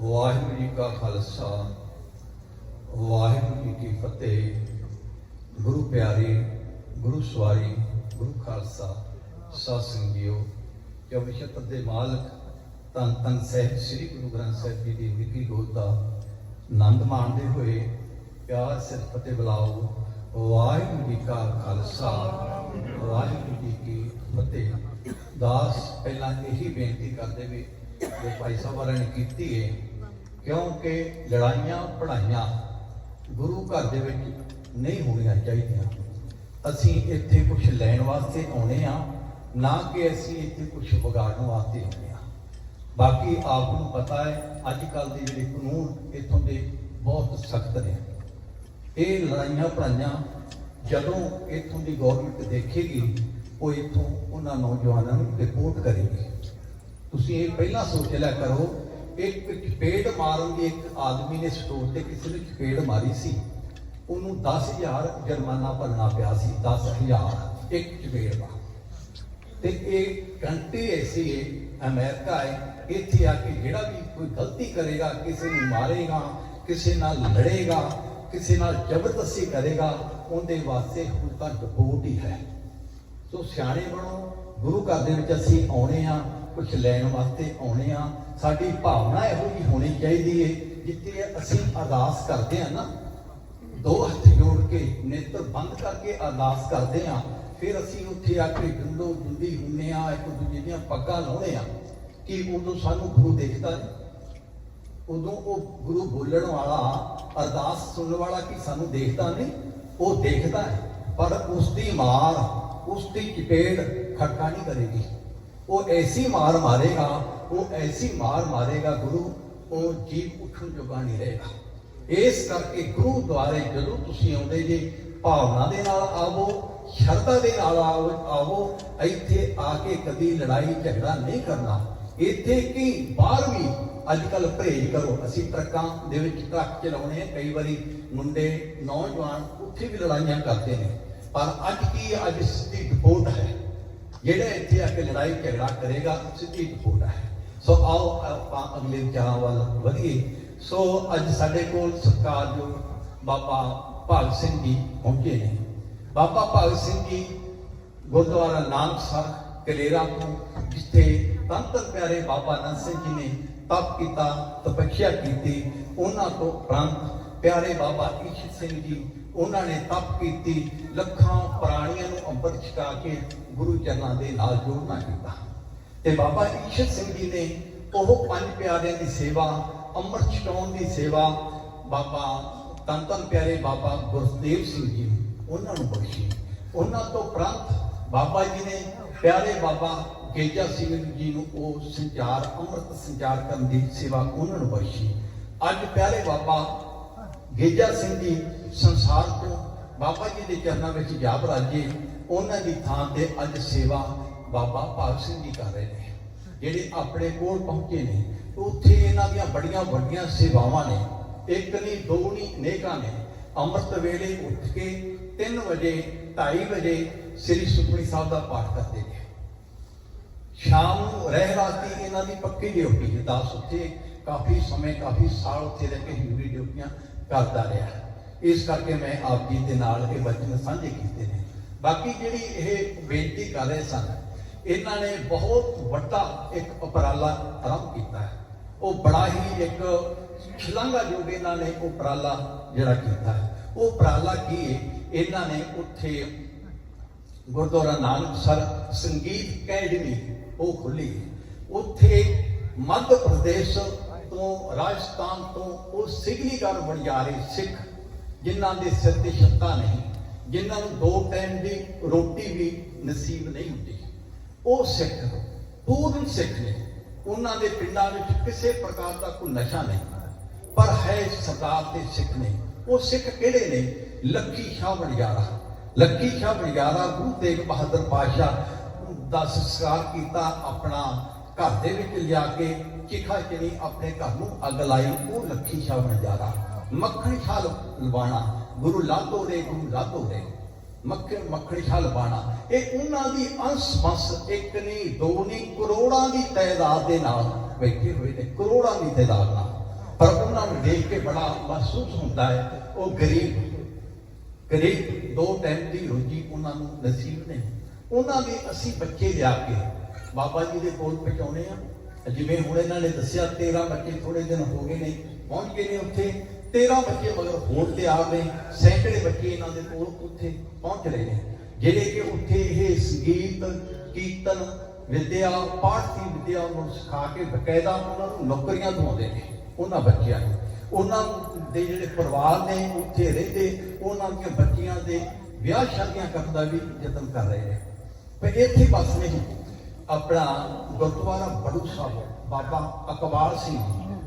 ਵਾਹਿਗੁਰੂ ਜੀ ਕਾ ਖਾਲਸਾ, ਵਾਹਿਗੁਰੂ ਜੀ ਕੀ ਫਤਿਹ। ਗੁਰੂ ਪਿਆਰੇ, ਗੁਰੂ ਸਵਾਰੀ, ਗੁਰੂ ਖਾਲਸਾ, ਸਤਿ ਸਿੰਘ ਜੀਓ। ਜੋ ਵਿਸ਼ਤ ਦੇ ਮਾਲਕ ਤਨ ਤਨ ਸਹਿਬ, ਸ੍ਰੀ ਗੁਰੂ ਗ੍ਰੰਥ ਸਾਹਿਬ ਜੀ ਦੀ ਵਿਕੀ ਗੋਦ ਦਾ ਆਨੰਦ ਮਾਣਦੇ ਹੋਏ ਪਿਆਰ ਸਿਰ ਫਤਿਹ ਬੁਲਾਓ, ਵਾਹਿਗੁਰੂ ਜੀ ਕਾ ਖਾਲਸਾ, ਵਾਹਿਗੁਰੂ ਜੀ ਕੀ ਫਤਿਹ। ਦਾਸ, ਪਹਿਲਾਂ ਇਹੀ ਬੇਨਤੀ ਕਰਦੇ ਵੀ ਜੋ ਭਾਈ ਸਾਹਿਬ ਵਾਲਿਆਂ ਨੇ ਕੀਤੀ ਹੈ ਕਿਉਂਕਿ ਲੜਾਈਆਂ ਪੜਾਈਆਂ ਗੁਰੂ ਘਰ ਦੇ ਵਿੱਚ ਨਹੀਂ ਹੋਣੀਆਂ ਚਾਹੀਦੀਆਂ। ਅਸੀਂ ਇੱਥੇ ਕੁਝ ਲੈਣ ਵਾਸਤੇ ਆਉਣੇ ਆ, ਨਾ ਕਿ ਅਸੀਂ ਇੱਥੇ ਕੁਝ ਵਿਗਾੜਨ ਵਾਸਤੇ ਆਉਣੇ ਆ। ਬਾਕੀ ਆਪ ਨੂੰ ਪਤਾ ਹੈ ਅੱਜ ਕੱਲ ਦੇ ਜਿਹੜੇ ਕਾਨੂੰਨ ਇੱਥੋਂ ਦੇ ਬਹੁਤ ਸਖਤ ਨੇ। ਇਹ ਲੜਾਈਆਂ ਪੜਾਈਆਂ ਜਦੋਂ ਇੱਥੋਂ ਦੀ ਗਵਰਨਮੈਂਟ ਦੇਖੇਗੀ, ਉਹ ਇੱਥੋਂ ਉਹਨਾਂ ਨੌਜਵਾਨਾਂ ਨੂੰ ਰਿਪੋਰਟ ਕਰੇਗੀ। ਤੁਸੀਂ ਇਹ ਪਹਿਲਾਂ ਸੋਚ ਲਿਆ ਕਰੋ ਇੱਕ ਚਪੇੜ ਮਾਰਨ ਦੀ ਇੱਕ ਆਦਮੀ ਨੇ ਸਟੋਰ ਤੇ ਕਿਸੇ ਨੇ ਚਪੇੜ ਮਾਰੀ ਸੀ। ਉਹਨੂੰ 10000 ਜੁਰਮਾਨਾ ਭਰਨਾ ਪਿਆ ਸੀ 10000 ਇੱਕ ਚਪੇੜ ਦਾ। ਤੇ ਇਹ ਕੰਟਰੀ ਐਸੀ ਹੈ ਅਮਰੀਕਾ ਹੈ ਇੱਥੇ ਆ ਕੇ ਜਿਹੜਾ ਵੀ ਕੋਈ ਗਲਤੀ ਕਰੇਗਾ, ਕਿਸੇ ਨੂੰ ਮਾਰੇਗਾ, ਕਿਸੇ ਨਾਲ ਲੜੇਗਾ, ਕਿਸੇ ਨਾਲ ਜ਼ਬਰਦਸਤੀ ਕਰੇਗਾ, ਉਹਦੇ ਵਾਸਤੇ ਹੁਣ ਤਾਂ ਰਿਪੋਰਟ ਹੀ ਹੈ। ਸੋ ਸਿਆਣੇ ਬਣੋ, ਗੁਰੂ ਘਰ ਦੇ ਵਿੱਚ ਅਸੀਂ ਆਉਣੇ ਆ ਕੁਝ ਲੈਣ ਵਾਸਤੇ ਆਉਣੇ ਆ, ਸਾਡੀ ਭਾਵਨਾ ਇਹੋ ਜਿਹੀ ਹੋਣੀ ਚਾਹੀਦੀ ਹੈ ਜਿੱਥੇ ਅਸੀਂ ਅਰਦਾਸ ਕਰਦੇ ਆ ਨਾ, ਦੋ ਹੱਥ ਜੋੜ ਕੇ ਨੇਤਰ ਬੰਦ ਕਰਕੇ ਅਰਦਾਸ ਕਰਦੇ ਆ, ਫਿਰ ਅਸੀਂ ਉੱਥੇ ਆ ਕੇ ਗੁੰਡੋ ਜੁੰਡੀ ਹੁੰਨੇ ਆ, ਇੱਕ ਦੂਜੇ ਦੀਆਂ ਪੱਗਾਂ ਲਾਉਣੇ ਆ, ਕਿ ਉਦੋਂ ਸਾਨੂੰ ਗੁਰੂ ਦੇਖਦਾ ਨਹੀਂ ਉਦੋਂ ਉਹ ਗੁਰੂ ਬੋਲਣ ਵਾਲਾ ਅਰਦਾਸ ਸੁਣਨ ਵਾਲਾ ਕਿ ਸਾਨੂੰ ਦੇਖਦਾ ਨਹੀਂ ਉਹ ਦੇਖਦਾ ਹੈ ਪਰ ਉਸ ਦੀ ਮਾਰ ਉਸ ਦੀ ਚਪੇੜ ਖੜਕਾ ਨਹੀਂ ਕਰੇਗੀ। ਉਹ ਐਸੀ ਮਾਰ ਮਾਰੇਗਾ, ਉਹ ਐਸੀ ਮਾਰ ਮਾਰੇਗਾ ਗੁਰੂ, ਉਹ ਜੀਵ ਉੱਠਣ ਜੋਗਾ ਨਹੀਂ ਰਹੇਗਾ। ਇਸ ਕਰਕੇ ਗੁਰੂ ਦੁਆਰੇ ਜਦੋਂ ਤੁਸੀਂ ਆਉਂਦੇ ਜੇ, ਭਾਵਨਾ ਦੇ ਨਾਲ ਆਵੋ, ਸ਼ਰਧਾ ਦੇ ਨਾਲ ਆਵੋ ਇੱਥੇ ਆ ਕੇ ਕਦੀ ਲੜਾਈ ਝਗੜਾ ਨਹੀਂ ਕਰਨਾ। ਇੱਥੇ ਕੀ? ਬਾਹਰ ਵੀ ਅੱਜ ਕੱਲ ਪਰਹੇਜ ਕਰੋ। ਅਸੀਂ ਟਰੱਕਾਂ ਦੇ ਵਿੱਚ ਟਰੱਕ ਚਲਾਉਣੇ ਆ, ਕਈ ਵਾਰੀ ਮੁੰਡੇ, ਨੌਜਵਾਨ ਉੱਥੇ ਵੀ ਲੜਾਈਆਂ ਕਰਦੇ ਨੇ। ਪਰ ਅੱਜ ਕੀ? ਅੱਜ ਸਿੱਧੀ ਰਿਪੋਰਟ ਹੈ। ਜਿਹੜਾ ਇੱਥੇ ਆ ਕੇ ਲੜਾਈ ਝਗੜਾ ਕਰੇਗਾ, ਸਿੱਧੀ ਰਿਪੋਰਟ ਹੈ ਸੋ ਆਓ ਆਪਾਂ ਅਗਲੇ ਵਿਚਾਰਾਂ ਵੱਲ ਵਧੀਏ। ਸੋ ਅੱਜ ਸਾਡੇ ਕੋਲ ਸਤਿਕਾਰਯੋਗ ਬਾਬਾ ਭਗਤ ਸਿੰਘ ਜੀ ਪਹੁੰਚੇ ਨੇ। ਬਾਬਾ ਭਗਤ ਸਿੰਘ ਜੀ ਗੁਰਦੁਆਰਾ ਨਾਨਕਸਰ ਕਲੇਰਾ ਤੋਂ ਜਿੱਥੇ ਤੰਤਰ ਪਿਆਰੇ ਬਾਬਾ ਨੰਦ ਸਿੰਘ ਜੀ ਨੇ ਤਪ ਕੀਤਾ ਤਪੱਖਿਆ ਕੀਤੀ, ਉਹਨਾਂ ਤੋਂ ਪ੍ਰੰਤ ਪਿਆਰੇ ਬਾਬਾ ਈਸ਼ਰ ਸਿੰਘ ਜੀ ਉਹਨਾਂ ਨੇ ਤਪ ਕੀਤੀ ਲੱਖਾਂ ਪ੍ਰਾਣੀਆਂ ਨੂੰ ਅੰਮ੍ਰਿਤ ਛਕਾ ਕੇ ਗੁਰੂ ਚਰਨਾਂ ਦੇ ਨਾਲ ਜੋੜਨਾ ਕੀਤਾ। ਤੇ ਬਾਬਾ ਈਸ਼ਰ ਸਿੰਘ ਜੀ ਨੇ ਉਹ ਪੰਜ ਪਿਆਰਿਆਂ ਦੀ ਸੇਵਾ ਅੰਮ੍ਰਿਤ ਛਕਾਉਣ ਦੀ ਸੇਵਾ ਬਾਬਾ ਤਨ ਤਨ ਪਿਆਰੇ ਬਾਬਾ ਗੁਰਦੇਵ ਸਿੰਘ ਜੀ ਨੂੰ, ਉਹਨਾਂ ਨੂੰ ਬਖਸ਼ੀ। ਉਹਨਾਂ ਤੋਂ ਪ੍ਰੰਤ ਬਾਬਾ ਜੀ ਨੇ ਪਿਆਰੇ ਬਾਬਾ ਗੇਜਾ ਸਿੰਘ ਜੀ ਨੂੰ ਉਹ ਸੰਚਾਰ ਅੰਮ੍ਰਿਤ ਸੰਚਾਰ ਕਰਨ ਦੀ ਸੇਵਾ ਉਹਨਾਂ ਨੂੰ ਬਖਸ਼ੀ। ਅੱਜ ਪਿਆਰੇ ਬਾਬਾ ਗੇਜਾ ਸਿੰਘ ਜੀ ਸੰਸਾਰ ਤੋਂ ਬਾਬਾ ਜੀ ਦੇ ਚਰਨਾਂ ਵਿੱਚ ਜਾ ਬਰਾਜੇ ਉਹਨਾਂ ਦੀ ਥਾਂ ਤੇ ਅੱਜ ਸੇਵਾ ਬਾਬਾ ਭਾਗ ਸਿੰਘ ਜੀ ਕਰ ਰਹੇ ਨੇ, ਜਿਹੜੇ ਆਪਣੇ ਕੋਲ ਪਹੁੰਚੇ ਨੇ। ਉੱਥੇ ਇਹਨਾਂ ਦੀਆਂ ਬੜੀਆਂ ਵੱਡੀਆਂ ਸੇਵਾਵਾਂ ਨੇ, ਇੱਕ ਨਹੀਂ, ਦੋ ਨਹੀਂ ਅਨੇਕਾਂ ਨੇ। ਅੰਮ੍ਰਿਤ ਵੇਲੇ ਉੱਠ ਕੇ 3 ਵਜੇ 2:30 ਵਜੇ ਸ੍ਰੀ ਸੁਖਮਨੀ ਸਾਹਿਬ ਦਾ ਪਾਠ ਕਰਦੇ ਨੇ। ਸ਼ਾਮ ਨੂੰ ਰਹਿ ਰਾਤੀ ਇਹਨਾਂ ਦੀ ਪੱਕੀ ਡਿਊਟੀ ਹੈ ਦਾਸ ਉੱਥੇ ਕਾਫੀ ਸਮੇਂ, ਕਾਫੀ ਸਾਲ ਉੱਥੇ ਰਹਿ ਕੇ ਹਿੰਦੂ ਡਿਊਟੀਆਂ ਕਰਦਾ ਰਿਹਾ। ਇਸ ਕਰਕੇ ਮੈਂ ਆਪ ਜੀ ਦੇ ਨਾਲ ਇਹ ਵਚਨ ਸਾਂਝੇ ਕੀਤੇ ਨੇ। ਬਾਕੀ ਜਿਹੜੀ ਇਹ ਬੇਨਤੀ ਕਰ ਰਹੇ ਸਨ, ਇਹਨਾਂ ਨੇ ਬਹੁਤ ਵੱਡਾ ਇੱਕ ਉਪਰਾਲਾ ਆਰੰਭ ਕੀਤਾ ਹੈ। ਉਹ ਬੜਾ ਹੀ ਇੱਕ ਛਲਾਂਗਾ ਜੋਗ ਇਹਨਾਂ ਨੇ ਉਪਰਾਲਾ ਜਿਹੜਾ ਕੀਤਾ ਹੈ। ਉਹ ਉਪਰਾਲਾ ਕੀ ਹੈ? ਇਹਨਾਂ ਨੇ ਉੱਥੇ ਗੁਰਦੁਆਰਾ ਨਾਨਕ ਸਰ ਸੰਗੀਤ ਅਕੈਡਮੀ ਉਹ ਖੁੱਲੀ ਉੱਥੇ ਮੱਧ ਪ੍ਰਦੇਸ਼ ਤੋਂ, ਰਾਜਸਥਾਨ ਤੋਂ ਉਹ ਸਿਗਲੀਗਰ ਬਣਜਾਰੇ ਸਿੱਖ, ਜਿਨ੍ਹਾਂ ਦੇ ਸਿਰ ਤੇ ਛੱਤਾਂ ਨਹੀਂ, ਜਿਨ੍ਹਾਂ ਨੂੰ ਦੋ ਟਾਈਮ ਦੀ ਰੋਟੀ ਵੀ ਨਸੀਬ ਨਹੀਂ ਹੁੰਦੀ। ਉਹ ਸਿੱਖ ਪੂਰਨ ਸਿੱਖ ਨੇ। ਉਹਨਾਂ ਦੇ ਪਿੰਡਾਂ ਵਿੱਚ ਕਿਸੇ ਪ੍ਰਕਾਰ ਦਾ ਕੋਈ ਨਸ਼ਾ ਨਹੀਂ। ਪਰ ਹੈ ਸਰਦਾਰ ਦੇ ਸਿੱਖ ਨੇ। ਉਹ ਸਿੱਖ ਕਿਹੜੇ ਨੇ? ਲੱਕੀ ਸ਼ਾਹ ਵਣਜਾਰਾ ਲੱਕੀ ਸ਼ਾਹ ਵਣਜਾਰਾ ਗੁਰੂ ਤੇਗ ਬਹਾਦਰ ਪਾਤਸ਼ਾਹ ਦਾ ਸੰਸਕਾਰ ਕੀਤਾ ਆਪਣਾ ਘਰ ਦੇ ਵਿੱਚ ਲਿਆ ਕੇ ਚਿਖਾ ਚਣੀ ਆਪਣੇ ਘਰ ਨੂੰ ਅੱਗ ਲਾਈ, ਉਹ ਲੱਖੀ ਸ਼ਾਹ ਬਣਜਾਰਾ ਮੱਖਣ ਸ਼ਾਹ ਲਵਾਣਾ ਗੁਰੂ ਲਾਦੋ ਦੇ ਗੁਰੂ ਲਾਦੋ ਦੇ ਮੱਖਣ ਮੱਖਣ ਸ਼ਾਹ ਲਵਾਣਾ ਇਹ ਉਹਨਾਂ ਦੀ ਅੰਸ਼ ਬੰਸ, ਇੱਕ ਨਹੀਂ, ਦੋ ਨਹੀਂ, ਕਰੋੜਾਂ ਦੀ ਤਾਦਾਦ ਦੇ ਨਾਲ ਬੈਠੇ ਹੋਏ ਨੇ, ਕਰੋੜਾਂ ਦੀ ਤਾਦਾਦ ਨਾਲ। ਪਰ ਉਹਨਾਂ ਨੂੰ ਦੇਖ ਕੇ ਬੜਾ ਮਹਿਸੂਸ ਹੁੰਦਾ ਹੈ, ਉਹ ਗਰੀਬ ਗਰੀਬ, ਦੋ ਟਾਈਮ ਦੀ ਰੋਜੀ ਉਹਨਾਂ ਨੂੰ ਨਸੀਬ ਨਹੀਂ ਉਹਨਾਂ ਦੇ ਅਸੀਂ ਬੱਚੇ ਲਿਆ ਕੇ ਬਾਬਾ ਜੀ ਦੇ ਕੋਲ ਪਹੁੰਚਾਉਣੇ ਆ। ਜਿਵੇਂ ਹੁਣ ਇਹਨਾਂ ਨੇ ਦੱਸਿਆ 13 ਬੱਚੇ ਥੋੜੇ ਦਿਨ ਹੋ ਗਏ ਨੇ, ਪਹੁੰਚ ਗਏ ਨੇ ਉੱਥੇ। 13 ਬੱਚੇ ਮਗਰ ਹੋਰ ਤੇ ਆ ਗਏ। ਸੈਂਕੜੇ ਬੱਚੇ ਇਹਨਾਂ ਦੇ ਕੋਲ ਉੱਥੇ ਪਹੁੰਚ ਰਹੇ ਨੇ। ਜਿਹੜੇ ਕਿ ਉੱਥੇ ਇਹ ਸੰਗੀਤ, ਕੀਰਤਨ, ਵਿਦਿਆ ਪਾਠ ਦੀ ਵਿਦਿਆ ਨੂੰ ਸਿਖਾ ਕੇ ਬਕਾਇਦਾ ਉਹਨਾਂ ਨੂੰ ਨੌਕਰੀਆਂ ਦਵਾਉਂਦੇ ਨੇ, ਉਹਨਾਂ ਬੱਚਿਆਂ ਨੂੰ। ਉਹਨਾਂ ਦੇ ਜਿਹੜੇ ਪਰਿਵਾਰ ਨੇ ਉੱਥੇ ਰਹਿੰਦੇ, ਉਹਨਾਂ ਦੀਆਂ ਬੱਚੀਆਂ ਦੇ ਵਿਆਹ ਸ਼ਾਦੀਆਂ ਕਰਨ ਦਾ ਵੀ ਯਤਨ ਕਰ ਰਹੇ ਨੇ। ਪਰ ਇੱਥੇ ਬਸ ਨਹੀਂ। ਆਪਣਾ ਗੁਰਦੁਆਰਾ ਬੜੂ ਸਾਹਿਬ ਬਾਬਾ ਅਕਬਾਰ ਸਿੰਘ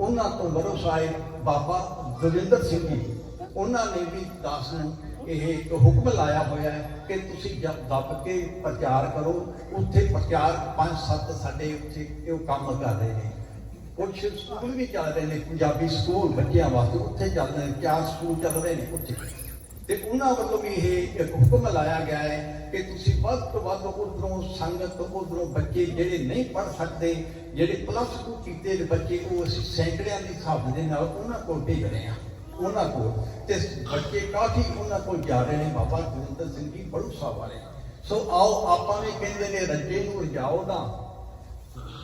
ਉਹਨਾਂ ਤੋਂ ਬੜੂ ਸਾਹਿਬ ਬਾਬਾ ਦਵਿੰਦਰ ਸਿੰਘ ਜੀ। ਉਹਨਾਂ ਨੇ ਵੀ ਦਾਸ ਨੂੰ ਇਹ ਇੱਕ ਹੁਕਮ ਲਾਇਆ ਹੋਇਆ ਹੈ ਕਿ ਤੁਸੀਂ ਜਦ ਦੱਬ ਕੇ ਪ੍ਰਚਾਰ ਕਰੋ, ਉੱਥੇ ਪ੍ਰਚਾਰ ਪੰਜ ਸੱਤ ਸਾਡੇ ਉੱਥੇ ਇਹ ਕੰਮ ਕਰ ਰਹੇ ਨੇ? ਕੁਝ ਸਕੂਲ ਵੀ ਚੱਲ ਰਹੇ ਨੇ। ਪੰਜਾਬੀ ਸਕੂਲ ਬੱਚਿਆਂ ਵਾਸਤੇ ਉੱਥੇ ਚੱਲ ਰਹੇ ਨੇ, ਚਾਰ ਸਕੂਲ ਚੱਲ ਰਹੇ ਨੇ ਉੱਥੇ। ਤੇ ਉਹਨਾਂ ਵੱਲੋਂ ਵੀ ਇਹ ਇੱਕ ਹੁਕਮ ਲਾਇਆ ਗਿਆ ਹੈ ਕਿ ਤੁਸੀਂ ਵੱਧ ਤੋਂ ਵੱਧ ਉਧਰੋਂ ਸੰਗਤ, ਉਧਰੋਂ ਬੱਚੇ ਜਿਹੜੇ ਨਹੀਂ ਪੜ ਸਕਦੇ, ਜਿਹੜੇ ਪਲੱਸ 2 ਕੀਤੇ ਨੇ ਬੱਚੇ, ਉਹ ਅਸੀਂ ਸੈਂਕੜਿਆਂ ਦੀ ਹਿਸਾਬ ਦੇ ਨਾਲ ਉਹਨਾਂ ਕੋਲ ਭੇਜ ਰਹੇ ਹਾਂ, ਉਹਨਾਂ ਕੋਲ। ਤੇ ਬੱਚੇ ਕਾਫੀ ਉਹਨਾਂ ਕੋਲ ਜਾ ਰਹੇ ਨੇ, ਬਾਬਾ ਗੁਰਿੰਦਰ ਸਿੰਘ ਜੀ ਬੜੂ ਸਾਹਿਬ ਵਾਲੇ। ਸੋ ਆਓ, ਆਪਾਂ ਵੀ ਕਹਿੰਦੇ ਨੇ, ਰੱਜੇ ਨੂੰ ਰਜਾਓ ਨਾ,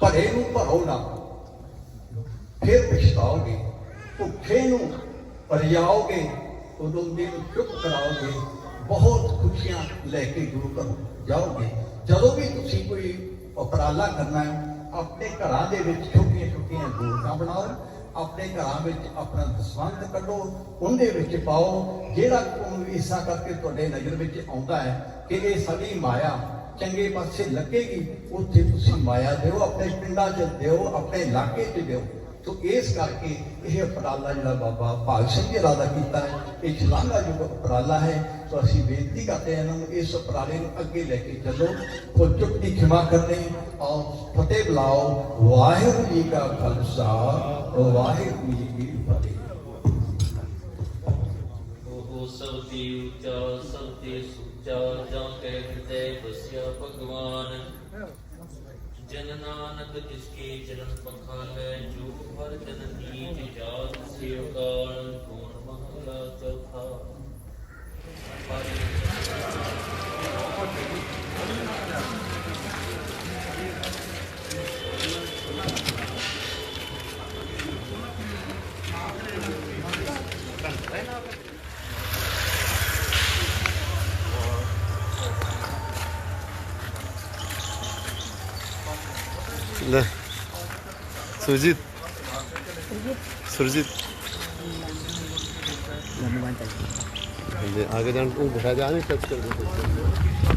ਭਰੇ ਨੂੰ ਭਰੋ ਨਾ। ਫਿਰ ਪਛਤਾਓਗੇ, ਭੁੱਖੇ ਨੂੰ ਪਰਿਆਓਗੇ ਉਦੋਂ ਦਿਨ ਚੁੱਪ ਕਰਾਓਗੇ, ਬਹੁਤ ਖੁਸ਼ੀਆਂ ਲੈ ਕੇ ਗੁਰੂ ਘਰ ਜਾਓਗੇ। ਜਦੋਂ ਵੀ ਤੁਸੀਂ ਕੋਈ ਉਪਰਾਲਾ ਕਰਨਾ ਹੈ, ਆਪਣੇ ਘਰਾਂ ਦੇ ਵਿੱਚ ਛੋਟੀਆਂ ਛੋਟੀਆਂ ਗੋਲਕਾਂ ਬਣਾਓ, ਆਪਣੇ ਘਰਾਂ ਵਿੱਚ ਆਪਣਾ ਦਸਵੰਧ ਕੱਢੋ, ਉਹਦੇ ਵਿੱਚ ਪਾਓ। ਜਿਹੜਾ ਕੋਈ ਹਿੱਸਾ ਕਰਕੇ ਤੁਹਾਡੇ ਨਜ਼ਰ ਵਿੱਚ ਆਉਂਦਾ ਹੈ ਕਿ ਇਹ ਸਾਡੀ ਮਾਇਆ ਚੰਗੇ ਪਾਸੇ ਲੱਗੇਗੀ, ਉੱਥੇ ਤੁਸੀਂ ਮਾਇਆ ਦਿਓ, ਆਪਣੇ ਪਿੰਡਾਂ 'ਚ ਦਿਓ, ਆਪਣੇ ਇਲਾਕੇ 'ਚ ਦਿਓ। ਤੋ ਇਸ ਕਰਕੇ ਇਹ ਉਪਰਾਲਾ ਜਿਹੜਾ ਬਾਬਾ ਭਾਗ ਸਿੰਘ ਜੀ ਰਾਦਾ ਕੀਤਾ ਹੈ ਇਹ ਛਲਾਂਗਾ ਜੋ ਉਪਰਾਲਾ ਹੈ ਸੋ ਅਸੀਂ ਬੇਨਤੀ ਕਰਦੇ ਹਾਂ ਇਹਨਾਂ ਨੂੰ ਇਸ ਉਪਰਾਲੇ ਨੂੰ ਅੱਗੇ ਲੈ ਕੇ ਚੱਲੋ ਉਹ ਚੁੱਪ ਦੀ ਖਿਮਾ ਕਰਨੀ ਔਰ ਫਤਿਹ ਬੁਲਾਓ ਵਾਹਿਗੁਰੂ ਜੀ ਕਾ ਖਾਲਸਾ ਵਾਹਿਗੁਰੂ ਜੀ ਕੀ ਫਤਿਹ ਉਹ ਸਭ ਦੀ ਉੱਚਾ ਸਭ ਤੇ ਸੁੱਚਾ ਜਾਂ ਕੈ ਹਿਰਦੈ ਵਸਿਆ ਭਗਵਾਨ जन नानक जिसके जन्म पखाल जो हर जन नीच जात सेवकाल कौन महला चौथा Thank you. ले सुरजीत सुरजीत ये आगे जान वो बैठा जा नहीं टच कर दो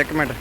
ਇੱਕ ਮਿੰਟ।